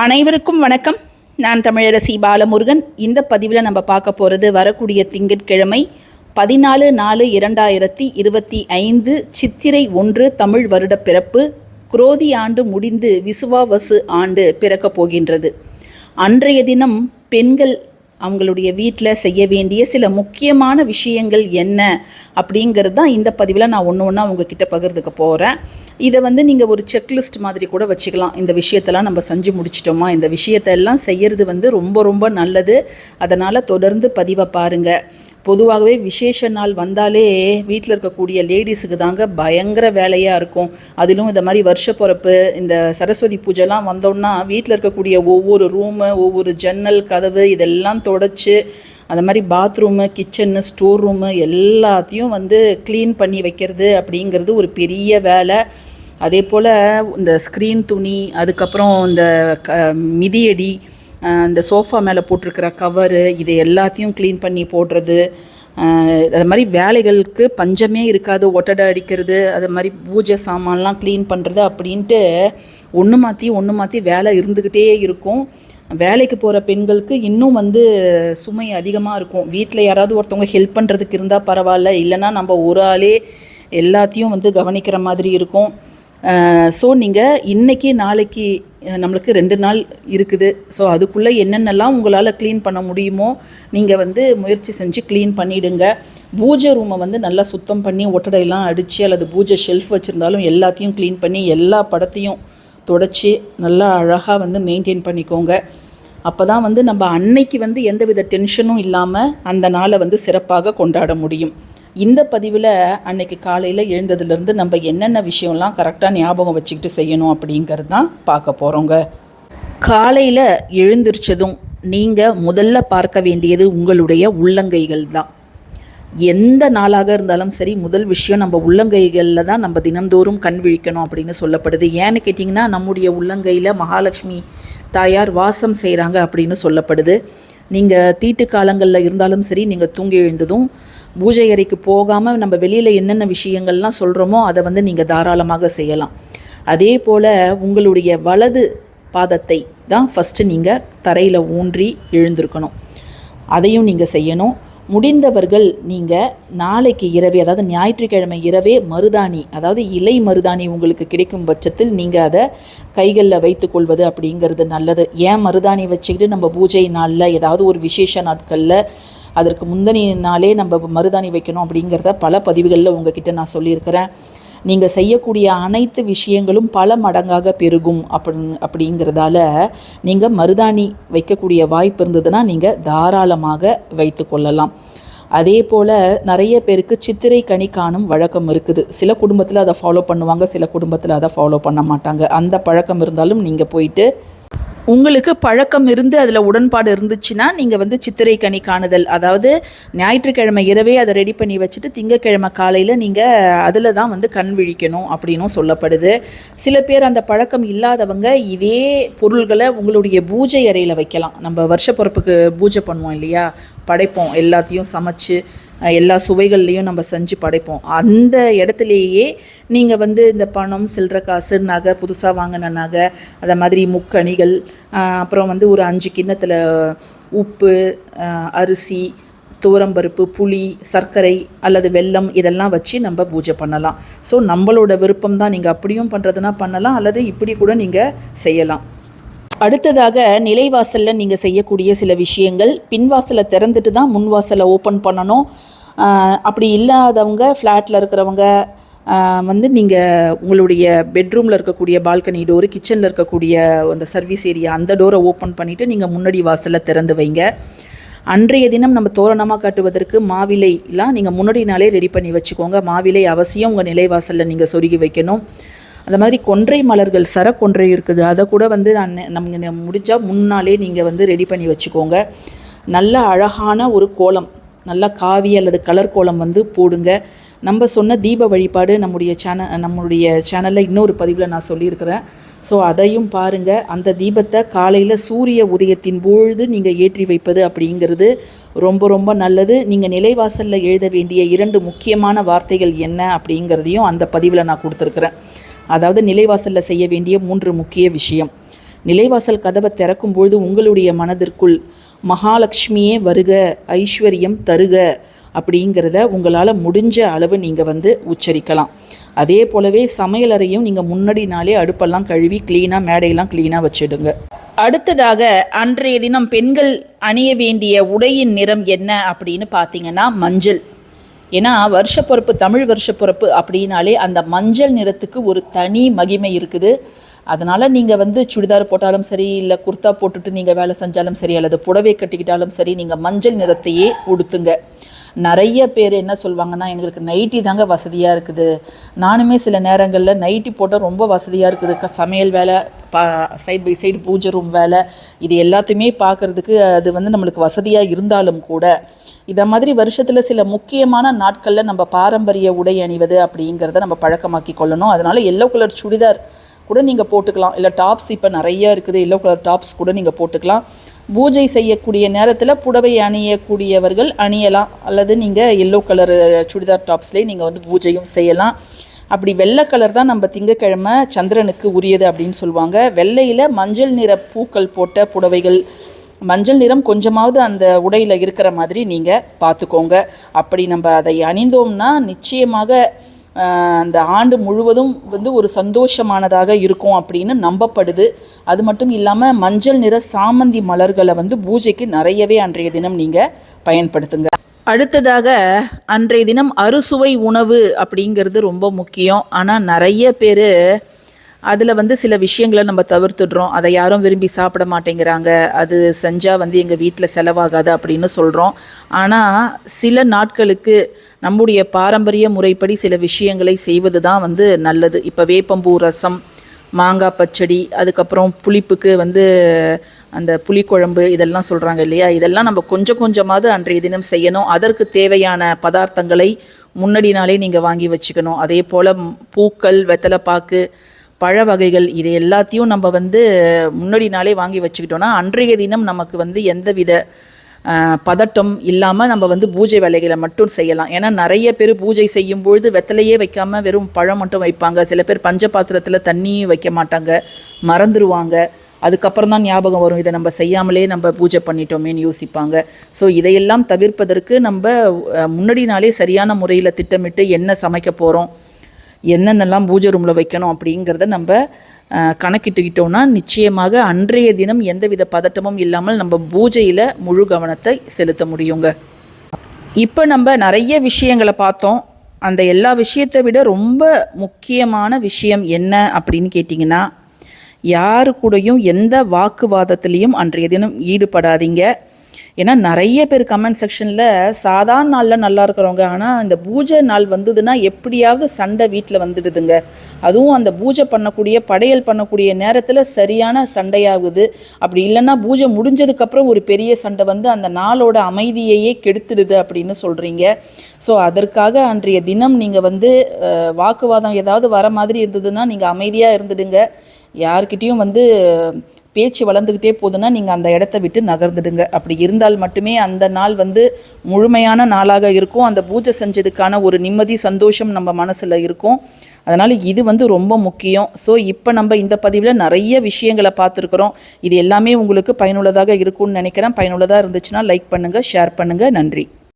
அனைவருக்கும் வணக்கம். நான் தமிழரசி பாலமுருகன். இந்த பதிவில் நம்ம பார்க்க போகிறது வரக்கூடிய திங்கட்கிழமை பதினாலு நாலு இரண்டாயிரத்தி இருபத்தி ஐந்து சித்திரை ஒன்று தமிழ் வருட பிறப்பு. குரோதி ஆண்டு முடிந்து விசுவாவசு ஆண்டு பிறக்கப் போகின்றது. அன்றைய தினம் பெண்கள் அவங்களுடைய வீட்டில் செய்ய வேண்டிய சில முக்கியமான விஷயங்கள் என்ன அப்படிங்கிறது தான் இந்த பதிவில் நான் ஒன்று ஒன்றா உங்ககிட்ட பகிர்ந்துக்க போகிறேன் இதை வந்து நீங்கள் ஒரு செக்லிஸ்ட் மாதிரி கூட வச்சுக்கலாம். இந்த விஷயத்தெல்லாம் நம்ம செஞ்சு முடிச்சிட்டோமா? இந்த விஷயத்தெல்லாம் செய்யறது வந்து ரொம்ப ரொம்ப நல்லது. அதனால் தொடர்ந்து பதிவை பாருங்கள் பொதுவாகவே விசேஷ நாள் வந்தாலே வீட்டில் இருக்கக்கூடிய லேடிஸுக்கு தாங்க பயங்கர வேலையாக இருக்கும். அதிலும் இந்த மாதிரி வருஷ பிறப்பு இந்த சரஸ்வதி பூஜைலாம் வந்தோன்னா வீட்டில் இருக்கக்கூடிய ஒவ்வொரு ரூமு ஒவ்வொரு ஜன்னல் கதவு இதெல்லாம் தொடச்சி அந்த மாதிரி பாத்ரூமு கிச்சனு ஸ்டோர் ரூமு எல்லாத்தையும் வந்து க்ளீன் பண்ணி வைக்கிறது அப்படிங்கிறது ஒரு பெரிய வேலை. அதே போல் இந்த ஸ்க்ரீன் துணி அதுக்கப்புறம் இந்த க மிதியடி இந்த சோஃபா மேலே போட்டிருக்கிற கவரு இது எல்லாத்தையும் க்ளீன் பண்ணி போடுறது அது மாதிரி வேலைகளுக்கு பஞ்சமே இருக்காது ஒட்டடை அடிக்கிறது அது மாதிரி பூஜை சாமான்லாம் க்ளீன் பண்ணுறது அப்படின்ட்டு ஒன்று மாற்றி ஒன்று மாற்றி வேலை இருந்துக்கிட்டே இருக்கும். வேலைக்கு போகிற பெண்களுக்கு இன்னும் வந்து சுமை அதிகமாக இருக்கும். வீட்டில் யாராவது ஒருத்தவங்க ஹெல்ப் பண்ணுறதுக்கு இருந்தால் பரவாயில்ல இல்லைன்னா நம்ம ஒரு ஆளே எல்லாத்தையும் வந்து கவனிக்கிற மாதிரி இருக்கும். ஸோ நீங்கள் இன்றைக்கி நாளைக்கு நம்மளுக்கு ரெண்டு நாள் இருக்குது. ஸோ அதுக்குள்ளே என்னென்னலாம் உங்களால் க்ளீன் பண்ண முடியுமோ நீங்கள் வந்து முயற்சி செஞ்சு க்ளீன் பண்ணிவிடுங்க பூஜை ரூமை வந்து நல்லா சுத்தம் பண்ணி ஒட்டடையெல்லாம் அடித்து அல்லது பூஜை ஷெல்ஃப் வச்சுருந்தாலும் எல்லாத்தையும் க்ளீன் பண்ணி எல்லா படத்தையும் தொடச்சி நல்லா அழகாக வந்து மெயின்டைன் பண்ணிக்கோங்க. அப்போ தான் வந்து நம்ம அன்னைக்கு வந்து எந்தவித டென்ஷனும் இல்லாமல் அந்த நாளை வந்து சிறப்பாக கொண்டாட முடியும். இந்த பதிவில் அன்னைக்கு காலையில் எழுந்ததுலேருந்து நம்ம என்னென்ன விஷயம்லாம் கரெக்டாக ஞாபகம் வச்சுக்கிட்டு செய்யணும் அப்படிங்கிறது தான் பார்க்க போகிறோங்க காலையில் எழுந்திரிச்சதும் நீங்கள் முதல்ல பார்க்க வேண்டியது உங்களுடைய உள்ளங்கைகள் தான். எந்த நாளாக இருந்தாலும் சரி முதல் விஷயம் நம்ம உள்ளங்கைகளில் தான் நம்ம தினந்தோறும் கண் விழிக்கணும் அப்படின்னு சொல்லப்படுது. ஏன்னு கேட்டிங்கன்னா நம்முடைய உள்ளங்கையில் மகாலட்சுமி தாயார் வாசம் செய்கிறாங்க அப்படின்னு சொல்லப்படுது. நீங்கள் தீட்டு காலங்களில் இருந்தாலும் சரி நீங்கள் தூங்கி எழுந்ததும் பூஜை அறைக்கு போகாமல் நம்ம வெளியில் என்னென்ன விஷயங்கள்லாம் சொல்கிறோமோ அதை வந்து நீங்கள் தாராளமாக செய்யலாம். அதே போல் உங்களுடைய வலது பாதத்தை தான் ஃபஸ்ட்டு நீங்கள் தரையில் ஊன்றி எழுந்திருக்கணும். அதையும் நீங்கள் செய்யணும். முடிந்தவர்கள் நீங்கள் நாளைக்கு இரவே அதாவது ஞாயிற்றுக்கிழமை இரவே மருதாணி அதாவது இலை மருதாணி உங்களுக்கு கிடைக்கும் பட்சத்தில் நீங்கள் அதை கைகளில் வைத்துக்கொள்வது அப்படிங்கிறது நல்லது. ஏன் மருதாணி வச்சுக்கிட்டு நம்ம பூஜை நாளில் ஏதாவது ஒரு விசேஷ நாட்களில் அதற்கு முந்தனி நாளே நம்ம மருதாணி வைக்கணும் அப்படிங்கிறத பல பதிவுகளில் உங்ககிட்ட நான் சொல்லியிருக்கிறேன். நீங்கள் செய்யக்கூடிய அனைத்து விஷயங்களும் பல மடங்காக பெருகும் அப்படி அப்படிங்கிறதால நீங்கள் மருதாணி வைக்கக்கூடிய வாய்ப்பு இருந்ததுன்னா நீங்கள் தாராளமாக வைத்து கொள்ளலாம். அதே போல் நிறைய பேருக்கு சித்திரை கனி காணும் வழக்கம் இருக்குது. சில குடும்பத்தில் அதை ஃபாலோ பண்ணுவாங்க சில குடும்பத்தில் அதை ஃபாலோ பண்ண மாட்டாங்க. அந்த பழக்கம் இருந்தாலும் நீங்கள் போயிட்டு உங்களுக்கு பழக்கம் இருந்து அதில் உடன்பாடு இருந்துச்சுன்னா நீங்கள் வந்து சித்திரை கனி காணுதல். அதாவது ஞாயிற்றுக்கிழமை இரவே அதை ரெடி பண்ணி வச்சுட்டு திங்கக்கிழமை காலையில் நீங்கள் அதில் தான் வந்து கண் விழிக்கணும் அப்படின்னும் சொல்லப்படுது. சில பேர் அந்த பழக்கம் இல்லாதவங்க இதே பொருள்களை உங்களுடைய பூஜை அறையில் வைக்கலாம். நம்ம வருஷ பிறப்புக்கு பூஜை பண்ணுவோம் இல்லையா? படைப்போம் எல்லாத்தையும் சமைச்சு எல்லா சுவைகள்லேயும் நம்ம செஞ்சு படைப்போம். அந்த இடத்துலையே நீங்கள் வந்து இந்த பணம் சில்லற காசு நகை புதுசாக வாங்கின நகை அதை மாதிரி முக்கணிகள் அப்புறம் வந்து ஒரு அஞ்சு கிண்ணத்தில் உப்பு அரிசி துவரம்பருப்பு புளி சர்க்கரை அல்லது வெல்லம் இதெல்லாம் வச்சு நம்ம பூஜை பண்ணலாம். ஸோ நம்மளோட விருப்பம் தான் நீங்கள் அப்படியும் பண்ணுறதுனா பண்ணலாம் அல்லது இப்படி கூட நீங்கள் செய்யலாம். அடுத்ததாக நிலைவாசலில் நீங்கள் செய்யக்கூடிய சில விஷயங்கள் பின்வாசலை திறந்துட்டு தான் முன்வாசலை ஓப்பன் பண்ணணும். அப்படி இல்லாதவங்க ஃப்ளாட்டில் இருக்கிறவங்க வந்து நீங்கள் உங்களுடைய பெட்ரூமில் இருக்கக்கூடிய பால்கனி டோரு கிச்சனில் இருக்கக்கூடிய அந்த சர்வீஸ் ஏரியா அந்த டோரை ஓப்பன் பண்ணிவிட்டு நீங்கள் முன்னாடி வாசலை திறந்து வைங்க. அன்றைய தினம் நம்ம தோரணமாக காட்டுவதற்கு மாவிலைலாம் நீங்கள் முன்னாடி நாளே ரெடி பண்ணி வச்சுக்கோங்க. மாவிலை அவசியம் உங்கள் நிலைவாசலில் நீங்கள் சொருகி வைக்கணும். அந்த மாதிரி கொன்றை மலர்கள் சரக்கொன்றை இருக்குது. அதை கூட வந்து நான் நம்ம முடிஞ்சால் முன்னாலே நீங்கள் வந்து ரெடி பண்ணி வச்சுக்கோங்க. நல்ல அழகான ஒரு கோலம் நல்லா காவி அல்லது கலர் கோலம் வந்து போடுங்க. நம்ம சொன்ன தீப வழிபாடு நம்முடைய சேனல் நம்முடைய சேனலில் இன்னொரு பதிவில் நான் சொல்லியிருக்கிறேன். ஸோ அதையும் பாருங்கள் அந்த தீபத்தை காலையில் சூரிய உதயத்தின் பொழுது நீங்கள் ஏற்றி வைப்பது அப்படிங்கிறது ரொம்ப ரொம்ப நல்லது. நீங்கள் நிலைவாசலில் எழுத வேண்டிய இரண்டு முக்கியமான வார்த்தைகள் என்ன அப்படிங்கிறதையும் அந்த பதிவில் நான் கொடுத்துருக்குறேன். அதாவது நிலைவாசலில் செய்ய வேண்டிய மூன்று முக்கிய விஷயம். நிலைவாசல் கதவை திறக்கும் பொழுது உங்களுடைய மனதிற்குள் மகாலட்சுமியே வருக ஐஸ்வர்யம் தருக அப்படிங்கிறத உங்களால் முடிஞ்ச அளவு நீங்கள் வந்து உச்சரிக்கலாம். அதே போலவே சமையலறையும் நீங்கள் முன்னாடி நாளே அடுப்பெல்லாம் கழுவி க்ளீனாக மேடையெல்லாம் க்ளீனாக வச்சுடுங்க. அடுத்ததாக அன்றைய தினம் பெண்கள் அணிய வேண்டிய உடையின் நிறம் என்ன அப்படின்னு பார்த்தீங்கன்னா மஞ்சள். ஏன்னா வருஷப்பிறப்பு தமிழ் வருஷப்பிறப்பு அப்படின்னாலே அந்த மஞ்சள் நிறத்துக்கு ஒரு தனி மகிமை இருக்குது. அதனால் நீங்கள் வந்து சுடிதார் போட்டாலும் சரி இல்லை குர்த்தா போட்டுட்டு நீங்கள் வேலை செஞ்சாலும் சரி அல்லது புடவை கட்டிக்கிட்டாலும் சரி நீங்கள் மஞ்சள் நிறத்தையே உடுத்துங்க. நிறைய பேர் என்ன சொல்லுவாங்கன்னா எங்களுக்கு நைட்டி தாங்க வசதியாக இருக்குது. நானுமே சில நேரங்களில் நைட்டி போட்டால் ரொம்ப வசதியாக இருக்குது. க சமையல் வேலை பா சைட் பை சைடு பூஜை ரூம் வேலை இது எல்லாத்தையுமே பார்க்குறதுக்கு அது வந்து நம்மளுக்கு வசதியாக இருந்தாலும் கூட இதை மாதிரி வருஷத்தில் சில முக்கியமான நாட்களில் நம்ம பாரம்பரிய உடை அணிவது அப்படிங்கிறத நம்ம பழக்கமாக்கி கொள்ளணும். அதனால் எல்லோ கலர் சுடிதார் கூட நீங்கள் போட்டுக்கலாம். இல்லை டாப்ஸ் இப்போ நிறைய இருக்குது. எல்லோ கலர் டாப்ஸ் கூட நீங்கள் போட்டுக்கலாம். பூஜை செய்யக்கூடிய நேரத்தில் புடவை அணியக்கூடியவர்கள் அணியலாம். அல்லது நீங்கள் எல்லோ கலர் சுடிதார் டாப்ஸ்லேயே நீங்கள் வந்து பூஜையும் செய்யலாம். அப்படி வெள்ளை கலர் தான் நம்ம திங்கக்கிழமை சந்திரனுக்கு உரியது அப்படின்னு சொல்லுவாங்க. வெள்ளையில் மஞ்சள் நிற பூக்கள் போட்ட புடவைகள் மஞ்சள் நிறம் கொஞ்சமாவது அந்த உடையில் இருக்கிற மாதிரி நீங்கள் பார்த்துக்கோங்க. அப்படி நம்ம அதை அணிந்தோம்னா நிச்சயமாக அந்த ஆண்டு முழுவதும் வந்து ஒரு சந்தோஷமானதாக இருக்கும் அப்படின்னு நம்பப்படுது. அது மட்டும் இல்லாமல் மஞ்சள் நிற சாமந்தி மலர்களை வந்து பூஜைக்கு நிறையவே அன்றைய தினம் நீங்கள் பயன்படுத்துங்க. அடுத்ததாக அன்றைய தினம் அறுசுவை உணவு அப்படிங்கிறது ரொம்ப முக்கியம். ஆனால் நிறைய பேர் அதில் வந்து சில விஷயங்களை நம்ம தவிர்த்துடுறோம். அதை யாரும் விரும்பி சாப்பிட மாட்டேங்கிறாங்க. அது செஞ்சால் வந்து எங்கள் வீட்டில் செலவாகாது அப்படின்னு சொல்கிறோம் ஆனால் சில நாட்களுக்கு நம்முடைய பாரம்பரிய முறைப்படி சில விஷயங்களை செய்வது தான் வந்து நல்லது. இப்போ வேப்பம்பூ ரசம் மாங்காய் பச்சடி அதுக்கப்புறம் புளிப்புக்கு வந்து அந்த புளிக்குழம்பு இதெல்லாம் சொல்கிறாங்க இல்லையா? இதெல்லாம் நம்ம கொஞ்சம் கொஞ்சமாவது அன்றைய தினம் செய்யணும். அதற்கு தேவையான பதார்த்தங்களை முன்னாடி நாளே நீங்கள் வாங்கி வச்சுக்கணும். அதே போல் பூக்கள் வெத்தலைப்பாக்கு பழ வகைகள் இது எல்லாத்தையும் நம்ம வந்து முன்னாடி நாளே வாங்கி வச்சுக்கிட்டோன்னா அன்றைய தினம் நமக்கு வந்து எந்தவித பதட்டம் இல்லாமல் நம்ம வந்து பூஜை வேலைகளை மட்டும் செய்யலாம். ஏன்னா நிறைய பேர் பூஜை செய்யும் பொழுது வெத்தலையே வைக்காமல் வெறும் பழம் மட்டும் வைப்பாங்க. சில பேர் பஞ்ச பாத்திரத்தில் தண்ணியும் வைக்க மாட்டாங்க மறந்துடுவாங்க அதுக்கப்புறம் தான் ஞாபகம் வரும் இதை நம்ம செய்யாமலே நம்ம பூஜை பண்ணிட்டோமேன்னு யோசிப்பாங்க. ஸோ இதையெல்லாம் தவிர்ப்பதற்கு நம்ம முன்னாடி நாளே சரியான முறையில் திட்டமிட்டு என்ன சமைக்க போகிறோம் என்னென்னலாம் பூஜை ரூமில் வைக்கணும் அப்படிங்கிறத நம்ம கணக்கிட்டுக்கிட்டோம்னா நிச்சயமாக அன்றைய தினம் எந்தவித பதட்டமும் இல்லாமல் நம்ம பூஜையில் முழு கவனத்தை செலுத்த முடியுங்க. இப்போ நம்ம நிறைய விஷயங்களை பார்த்தோம். அந்த எல்லா விஷயத்தை விட ரொம்ப முக்கியமான விஷயம் என்ன அப்படின்னு கேட்டிங்கன்னா யாரு கூடயும் எந்த வாக்குவாதத்துலேயும் அன்றைய தினம் ஈடுபடாதீங்க. ஏன்னா நிறைய பேர் கமெண்ட் செக்ஷனில் சாதாரண நாளில் நல்லா இருக்கிறவங்க. ஆனால் இந்த பூஜை நாள் வந்ததுன்னா எப்படியாவது சண்டை வீட்டில் வந்துடுதுங்க. அதுவும் அந்த பூஜை பண்ணக்கூடிய படையல் பண்ணக்கூடிய நேரத்தில் சரியான சண்டையாகுது. அப்படி இல்லைன்னா பூஜை முடிஞ்சதுக்கப்புறம் ஒரு பெரிய சண்டை வந்து அந்த நாளோட அமைதியையே கெடுத்துடுது அப்படின்னு சொல்கிறீங்க ஸோ அதற்காக அன்றைய தினம் நீங்கள் வந்து வாக்குவாதம் ஏதாவது வர மாதிரி இருந்ததுன்னா நீங்கள் அமைதியாக இருந்துடுங்க. யார்கிட்டயும் வந்து பேச்சு வளர்ந்துக்கிட்டே போகுதுன்னா நீங்கள் அந்த இடத்த விட்டு நகர்ந்துடுங்க. அப்படி இருந்தால் மட்டுமே அந்த நாள் வந்து முழுமையான நாளாக இருக்கும். அந்த பூஜை செஞ்சதுக்கான ஒரு நிம்மதி சந்தோஷம் நம்ம மனசில் இருக்கும். அதனால் இது வந்து ரொம்ப முக்கியம். ஸோ இப்போ நம்ம இந்த பதிவில் நிறைய விஷயங்களை பார்த்துருக்குறோம். இது எல்லாமே உங்களுக்கு பயனுள்ளதாக இருக்கும்னு நினைக்கிறேன். பயனுள்ளதாக இருந்துச்சுன்னா லைக் பண்ணுங்கள் ஷேர் பண்ணுங்கள் நன்றி.